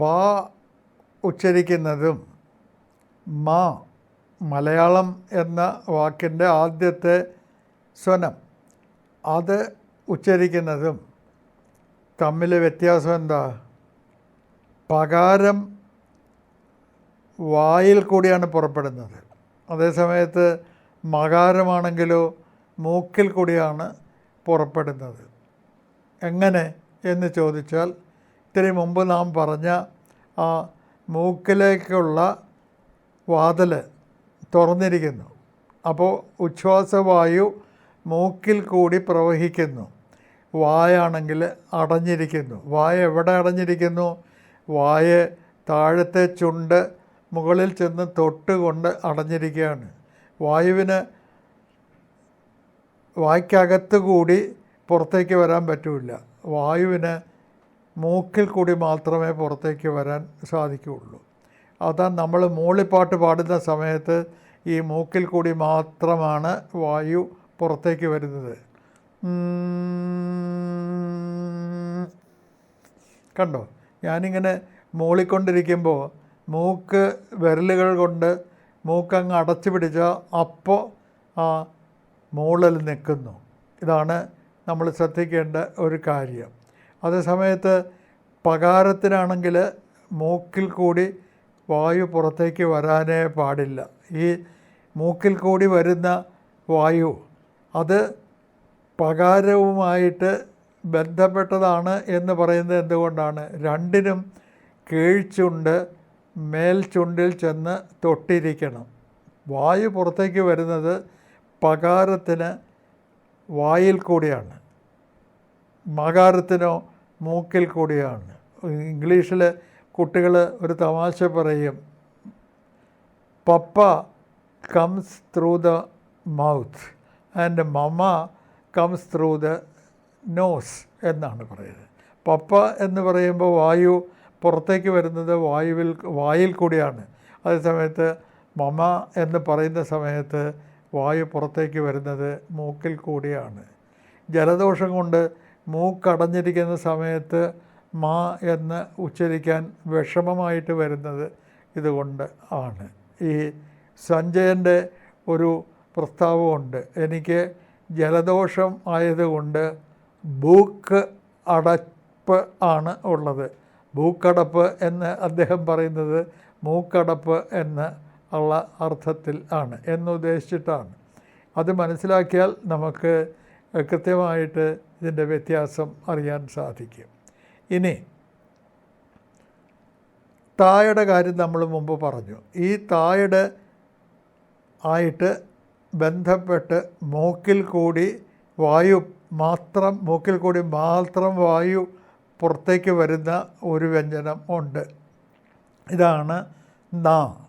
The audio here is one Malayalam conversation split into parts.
പാ ഉച്ചരിക്കുന്നതും മാ മലയാളം എന്ന വാക്കിന്റെ ആദ്യത്തെ സ്വനം. അത് ഉച്ചരിക്കുന്നതും തമ്മിൽ വ്യത്യാസം എന്താ? പകാരം വായിൽ കൂടിയാണ് പുറപ്പെടുന്നത്. അതേസമയത്ത് മകാരമാണെങ്കിലോ മൂക്കിൽ കൂടിയാണ് പുറപ്പെടുന്നത്. എങ്ങനെ എന്ന് ചോദിച്ചാൽ ഇത്തിരി മുമ്പ് നാം പറഞ്ഞ ആ മൂക്കിലേക്കുള്ള വാതിൽ തുറന്നിരിക്കുന്നു. അപ്പോൾ ഉച്ഛ്വാസവായു മൂക്കിൽ കൂടി പ്രവഹിക്കുന്നു. വായാണെങ്കിൽ അടഞ്ഞിരിക്കുന്നു. വായ എവിടെ അടഞ്ഞിരിക്കുന്നു? വായ താഴത്തെ ചുണ്ട് മുകളിൽ ചെന്ന് തൊട്ടുകൊണ്ട് അടഞ്ഞിരിക്കുകയാണ്. വായുവിന് വായ്ക്കകത്ത് കൂടി പുറത്തേക്ക് വരാൻ പറ്റില്ല. വായുവിന് മൂക്കിൽ കൂടി മാത്രമേ പുറത്തേക്ക് വരാൻ സാധിക്കുകയുള്ളൂ. അതാ നമ്മൾ മൂളിപ്പാട്ട് പാടുന്ന സമയത്ത് ഈ മൂക്കിൽ കൂടി മാത്രമാണ് വായു പുറത്തേക്ക് വരുന്നത്. കണ്ടോ? ഞാനിങ്ങനെ മൂളിക്കൊണ്ടിരിക്കുമ്പോൾ മൂക്ക് വിരലുകൾ കൊണ്ട് മൂക്കങ്ങ് അടച്ചു പിടിച്ചാൽ അപ്പോൾ ആ മൂളൽ നിൽക്കുന്നു. ഇതാണ് നമ്മൾ ശ്രദ്ധിക്കേണ്ട ഒരു കാര്യം. അതേ സമയത്ത് പകാരത്തിനാണെങ്കിൽ മൂക്കിൽ കൂടി വായു പുറത്തേക്ക് വരാനേ പാടില്ല. ഈ മൂക്കിൽ കൂടി വരുന്ന വായു അത് പകാരവുമായിട്ട് ബന്ധപ്പെട്ടതാണ് എന്ന് പറയുന്നത് എന്തുകൊണ്ടാണ്? രണ്ടിനും കീഴ്ചുണ്ട് മേൽചുണ്ടിൽ ചെന്ന് തൊട്ടിരിക്കണം. വായു പുറത്തേക്ക് വരുന്നത് പകാരത്തിന് വായിൽ കൂടിയാണ്. മകാരത്തിനോ മൂക്കിൽ കൂടിയാണ്. ഇംഗ്ലീഷിൽ കുട്ടികൾ ഒരു തമാശ പറയും. Papa comes through the mouth and mamma comes through the nose എന്നാണ് പറയുന്നത്. പപ്പ എന്ന് പറയുമ്പോൾ വായു പുറത്തേക്ക് വരുന്നത് വായുവിൽ വായിൽ കൂടിയാണ്. അതേസമയത്ത് മമ എന്ന് പറയുന്ന സമയത്ത് വായു പുറത്തേക്ക് വരുന്നത് മൂക്കിൽ കൂടിയാണ്. ജലദോഷം കൊണ്ട് മൂക്കടഞ്ഞിരിക്കുന്ന സമയത്ത് മാ എന്ന് ഉച്ചരിക്കാൻ വിഷമമായിട്ട് വരുന്നത് ഇതുകൊണ്ട് ആണ്. ഈ സഞ്ജയന്റെ ഒരു പ്രസ്താവമുണ്ട്. എനിക്ക് ജലദോഷം ആയതുകൊണ്ട് ബൂക്ക് അടപ്പ് ആണ് ഉള്ളത്. ബൂക്കടപ്പ് എന്ന് അദ്ദേഹം പറയുന്നത് മൂക്കടപ്പ് എന്ന് ഉള്ള അർത്ഥത്തിൽ ആണ് എന്നുദ്ദേശിച്ചിട്ടാണ്. അത് മനസ്സിലാക്കിയാൽ നമുക്ക് കൃത്യമായിട്ട് ഇതിന്റെ വ്യത്യാസം അറിയാൻ സാധിക്കും. ഇനി തായയുടെ കാര്യം നമ്മൾ മുമ്പ് പറഞ്ഞു. ഈ തായയുടെ ആയിട്ട് ബന്ധപ്പെട്ട് മൂക്കിൽ കൂടി വായു മാത്രം മൂക്കിൽ കൂടി മാത്രം വായു പുറത്തേക്ക് വരുന്ന ഒരു വ്യഞ്ജനം ഉണ്ട്. ഇതാണ് നാ.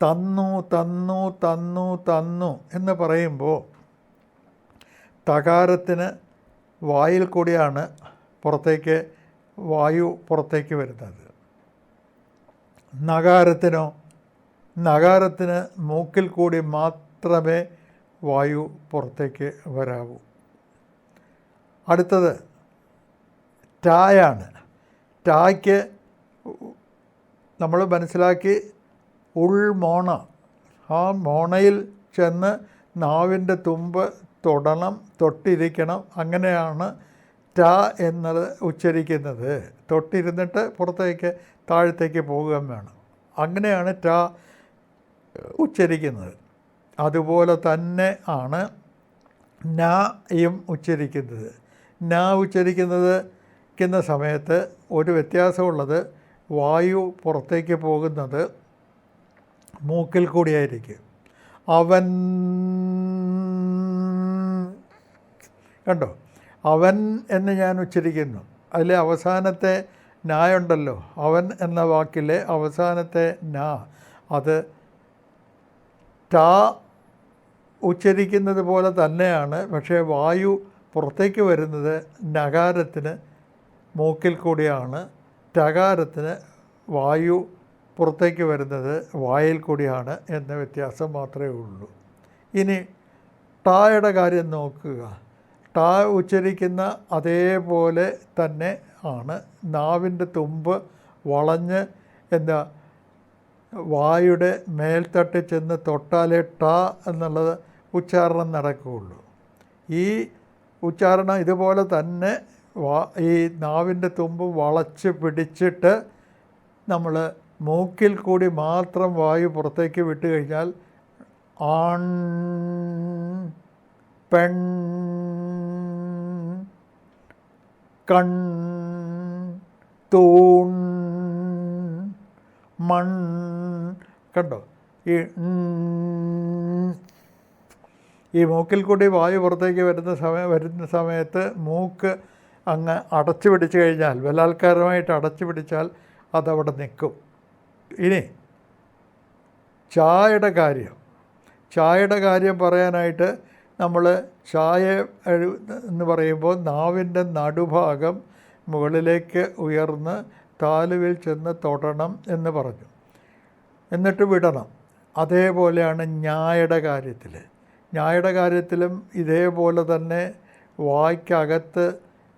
തന്നു തന്നു തന്നു തന്നു എന്ന് പറയുമ്പോൾ തകാരത്തിന് വായിൽ കൂടിയാണ് പുറത്തേക്ക് വായു പുറത്തേക്ക് വരുന്നത്. നകാരത്തിനോ നകാരത്തിന് മൂക്കിൽ കൂടി മാത്രമേ വായു പുറത്തേക്ക് വരാവൂ. അടുത്തത് ടായാണ്. ടായ്ക്ക് നമ്മൾ മനസ്സിലാക്കി ഉൾമോണ ആ മോണയിൽ ചെന്ന് നാവിന്റെ തുമ്പ് തൊടണം തൊട്ടിരിക്കണം. അങ്ങനെയാണ് ട എന്നത് ഉച്ചരിക്കുന്നത്. തൊട്ടിരുന്നിട്ട് പുറത്തേക്ക് താഴത്തേക്ക് പോകുകയും വേണം. അങ്ങനെയാണ് ട ഉച്ചരിക്കുന്നത്. അതുപോലെ തന്നെ ആണ് നയും ഉച്ചരിക്കുന്നത്. ന ഉച്ചരിക്കുന്നത് ക്കുന്ന സമയത്ത് ഒരു വ്യത്യാസമുള്ളത് വായു പുറത്തേക്ക് പോകുന്നത് മൂക്കിൽ കൂടിയായിരിക്കും. അവൻ കണ്ടോ? അവൻ എന്ന് ഞാൻ ഉച്ചരിക്കുന്നു. അതിലെ അവസാനത്തെ നായുണ്ടല്ലോ. അവൻ എന്ന വാക്കിലെ അവസാനത്തെ നാ അത് ടാ ഉച്ചരിക്കുന്നത് പോലെ തന്നെയാണ്. പക്ഷേ വായു പുറത്തേക്ക് വരുന്നത് നകാരത്തിന് മൂക്കിൽ കൂടിയാണ്. ടകാരത്തിന് വായു പുറത്തേക്ക് വരുന്നത് വായിൽ കൂടിയാണ് എന്ന വ്യത്യാസം മാത്രമേ ഉള്ളൂ. ഇനി ടായുടെ കാര്യം നോക്കുക. ടാ ഉച്ചരിക്കുന്ന അതേപോലെ തന്നെ ആണ്. നാവിന്റെ തുമ്പ് വളഞ്ഞ് എന്താ വായുടെ മേൽത്തട്ടിൽ ചെന്ന് തൊട്ടാലേ ട എന്നുള്ളത് ഉച്ചാരണം നടക്കുകയുള്ളൂ. ഈ ഉച്ചാരണം ഇതുപോലെ തന്നെ ഈ നാവിന്റെ തുമ്പ് വളച്ച് പിടിച്ചിട്ട് നമ്മൾ മൂക്കിൽ കൂടി മാത്രം വായു പുറത്തേക്ക് വിട്ട് കഴിഞ്ഞാൽ ആൺ പെൺ കൺ തൂൺ മൺ. കണ്ടോ? ഈ ഈ മൂക്കിൽ കൂടി വായു പുറത്തേക്ക് വരുന്ന സമയം വരുന്ന സമയത്ത് മൂക്ക് അങ്ങ് അടച്ചു പിടിച്ചു കഴിഞ്ഞാൽ ബലാത്കാരമായിട്ട് അടച്ചു പിടിച്ചാൽ അതവിടെ നിൽക്കും. ഇനി ചായയുടെ കാര്യം. ചായയുടെ കാര്യം പറയാനായിട്ട് നമ്മൾ ചായ എന്ന് പറയുമ്പോൾ നാവിന്റെ നടുഭാഗം മുകളിലേക്ക് ഉയർന്ന് താലുവിൽ ചെന്ന് തൊടണം എന്ന് പറഞ്ഞു. എന്നിട്ട് വിടണം. അതേപോലെയാണ് ഞായുടെ കാര്യത്തിൽ. ഞായുടെ കാര്യത്തിലും ഇതേപോലെ തന്നെ വായ്ക്കകത്ത്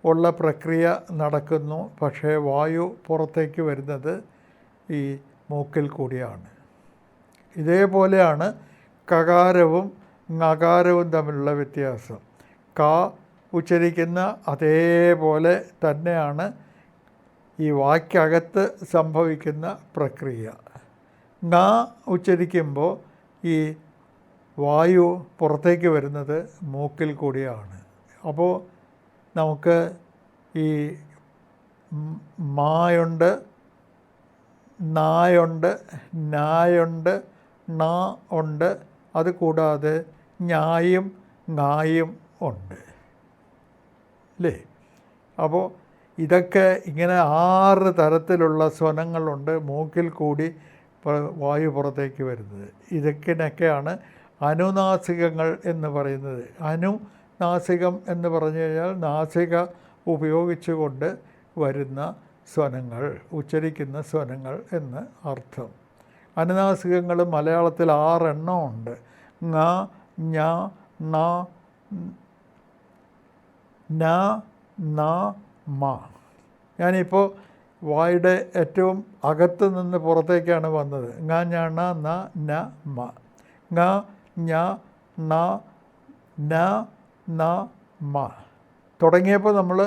ഉള്ള പ്രക്രിയ നടക്കുന്നു. പക്ഷേ വായു പുറത്തേക്ക് വരുന്നത് ഈ മൂക്കിൽ കൂടിയാണ്. ഇതേപോലെയാണ് കകാരവും ngകാരവും തമ്മിലുള്ള വ്യത്യാസം. ക ഉച്ചരിക്കുന്ന അതേപോലെ തന്നെയാണ് ഈ വാക്കകത്ത് സംഭവിക്കുന്ന പ്രക്രിയ. ങ ഉച്ചരിക്കുമ്പോൾ ഈ വായു പുറത്തേക്ക് വരുന്നത് മൂക്കിൽ കൂടിയാണ്. അപ്പോൾ നമുക്ക് ഈ മായുണ്ട് നായുണ്ട് നായുണ്ട് ണ ഉണ്ട് അത് കൂടാതെ ഞായും നായും ഉണ്ട്. അല്ലേ അപ്പോൾ ഇതൊക്കെ ഇങ്ങനെ ആറ് തരത്തിലുള്ള സ്വനങ്ങളുണ്ട് മൂക്കിൽ കൂടി വായു പുറത്തേക്ക് വരുന്നത്. ഇതൊക്കെയൊക്കെയാണ് അനുനാസികങ്ങൾ എന്ന് പറയുന്നത്. അനുനാസികം എന്ന് പറഞ്ഞു കഴിഞ്ഞാൽ നാസിക ഉപയോഗിച്ചുകൊണ്ട് വരുന്ന സ്വനങ്ങൾ ഉച്ചരിക്കുന്ന സ്വനങ്ങൾ എന്ന് അർത്ഥം. അനുനാസികങ്ങൾ മലയാളത്തിൽ ആറെണ്ണം ഉണ്ട്. ങ ഞ ണ ന ന മ. ഞാനിപ്പോൾ വായുടെ ഏറ്റവും അകത്ത് നിന്ന് പുറത്തേക്കാണ് വന്നത്. ങ ഞ ണ ന ന മ. ങ ഞ ന ന ന മ. തുടങ്ങിയപ്പോൾ നമ്മൾ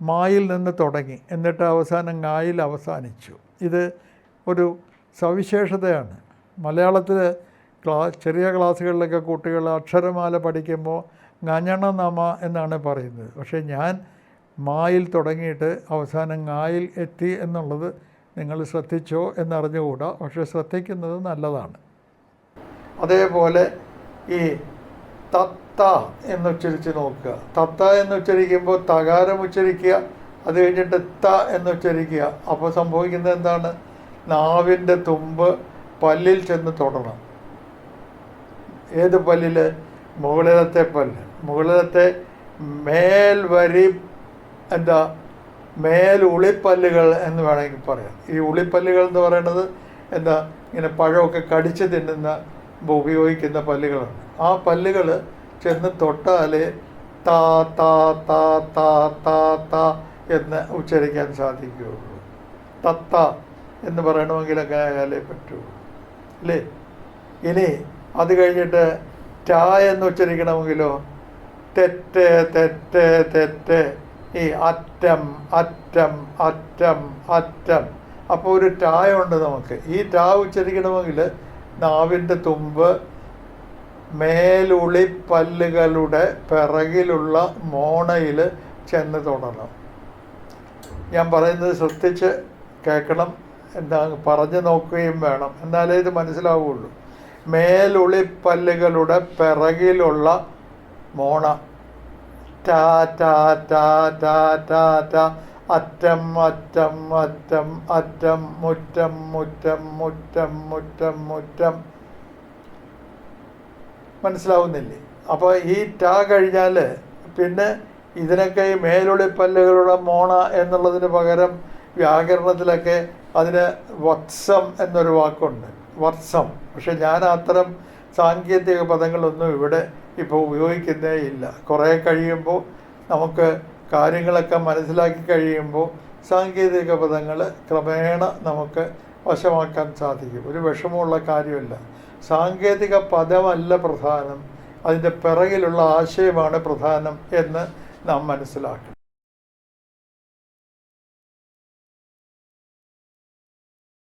മായിൽ നിന്ന് തുടങ്ങി. എന്നിട്ട് അവസാനം ങ്ങായിൽ അവസാനിച്ചു. ഇത് ഒരു സവിശേഷതയാണ്. മലയാളത്തിൽ ക്ലാ ചെറിയ ക്ലാസ്സുകളിലൊക്കെ കുട്ടികൾ അക്ഷരമാല പഠിക്കുമ്പോൾ ങഞ്ഞണ നമ എന്നാണ് പറയുന്നത്. പക്ഷേ ഞാൻ മായിൽ തുടങ്ങിയിട്ട് അവസാനം ഗായിൽ എത്തി എന്നുള്ളത് നിങ്ങൾ ശ്രദ്ധിച്ചോ എന്നറിഞ്ഞുകൂടാ. പക്ഷേ ശ്രദ്ധിക്കുന്നത് നല്ലതാണ്. അതേപോലെ ഈ തത്ത എന്നുച്ചരിച്ച് നോക്കുക. തത്ത എന്നുച്ചരിക്കുമ്പോൾ തകാരം ഉച്ചരിക്കുക അത് കഴിഞ്ഞിട്ട് ത എന്നുച്ചരിക്കുക. അപ്പോൾ സംഭവിക്കുന്നത് എന്താണ്? നാവിന്റെ തുമ്പ് പല്ലിൽ ചെന്ന് തൊടണം ഏത് പല്ലിൽ മുകളിലത്തെ പല്ല്. മുകളിലത്തെ മേൽവരി എന്താ മേൽ ഉളിപ്പല്ലുകൾ എന്ന് വേണമെങ്കിൽ പറയാം. ഈ ഉളിപ്പല്ലുകൾ എന്ന് പറയുന്നത് എന്താ ഇങ്ങനെ പഴമൊക്കെ കടിച്ച് തിന്നുന്ന ഉപയോഗിക്കുന്ന പല്ലുകളാണ്. ആ പല്ലുകൾ ചെന്ന് തൊട്ടാൽ താ താ താ താ താ താ എന്ന് ഉച്ചരിക്കാൻ സാധിക്കുകയുള്ളൂ. തത്ത എന്ന് പറയണമെങ്കിലൊക്കെ ആയാലേ പറ്റുള്ളൂ. അല്ലേ? ഇനി അത് കഴിഞ്ഞിട്ട് ടാ എന്ന് ഉച്ചരിക്കണമെങ്കിലോ? തെറ്റ് തെറ്റ് തെറ്റ്. ഈ അറ്റം അറ്റം അറ്റം അറ്റം. അപ്പോൾ ഒരു ടായ ഉണ്ട് നമുക്ക്. ഈ ടാ ഉച്ചരിക്കണമെങ്കിൽ നാവിന്റെ തുമ്പ് മേലുളിപ്പല്ലുകളുടെ പിറകിലുള്ള മോണയിൽ ചെന്ന് തൊടണം. ഞാൻ പറയുന്നത് ശ്രദ്ധിച്ച് കേൾക്കണം. എന്താ പറഞ്ഞു നോക്കുകയും വേണം. എന്നാലേ ഇത് മനസ്സിലാവുകയുള്ളൂ മേലുളിപ്പല്ലുകളുടെ പിറകിലുള്ള മോണ. ടാ ടാ ടാ ടാ ടാ ടാ. അറ്റം അറ്റം അറ്റം അറ്റം മുറ്റം മുറ്റം മുറ്റം മുറ്റം മുറ്റം. മനസ്സിലാവുന്നില്ലേ? അപ്പോൾ ഈ ടാ കഴിഞ്ഞാൽ പിന്നെ ഇതിനൊക്കെ ഈ മേലുളിപ്പല്ലുകളുടെ മോണ എന്നുള്ളതിന് പകരം വ്യാകരണത്തിലൊക്കെ അതിന് വത്സം എന്നൊരു വാക്കുണ്ട്. വത്സം പക്ഷെ ഞാൻ അത്തരം സാങ്കേതിക പദങ്ങളൊന്നും ഇവിടെ ഇപ്പോൾ ഉപയോഗിക്കുന്നേ ഇല്ല. കുറേ കഴിയുമ്പോൾ നമുക്ക് കാര്യങ്ങളൊക്കെ മനസ്സിലാക്കി കഴിയുമ്പോൾ സാങ്കേതിക പദങ്ങൾ ക്രമേണ നമുക്ക് വശമാക്കാൻ സാധിക്കും. ഒരു വിഷമമുള്ള കാര്യമല്ല. സാങ്കേതിക പദമല്ല പ്രധാനം. അതിന്റെ പിറകിലുള്ള ആശയമാണ് പ്രധാനം എന്ന് നാം മനസ്സിലാക്കണം.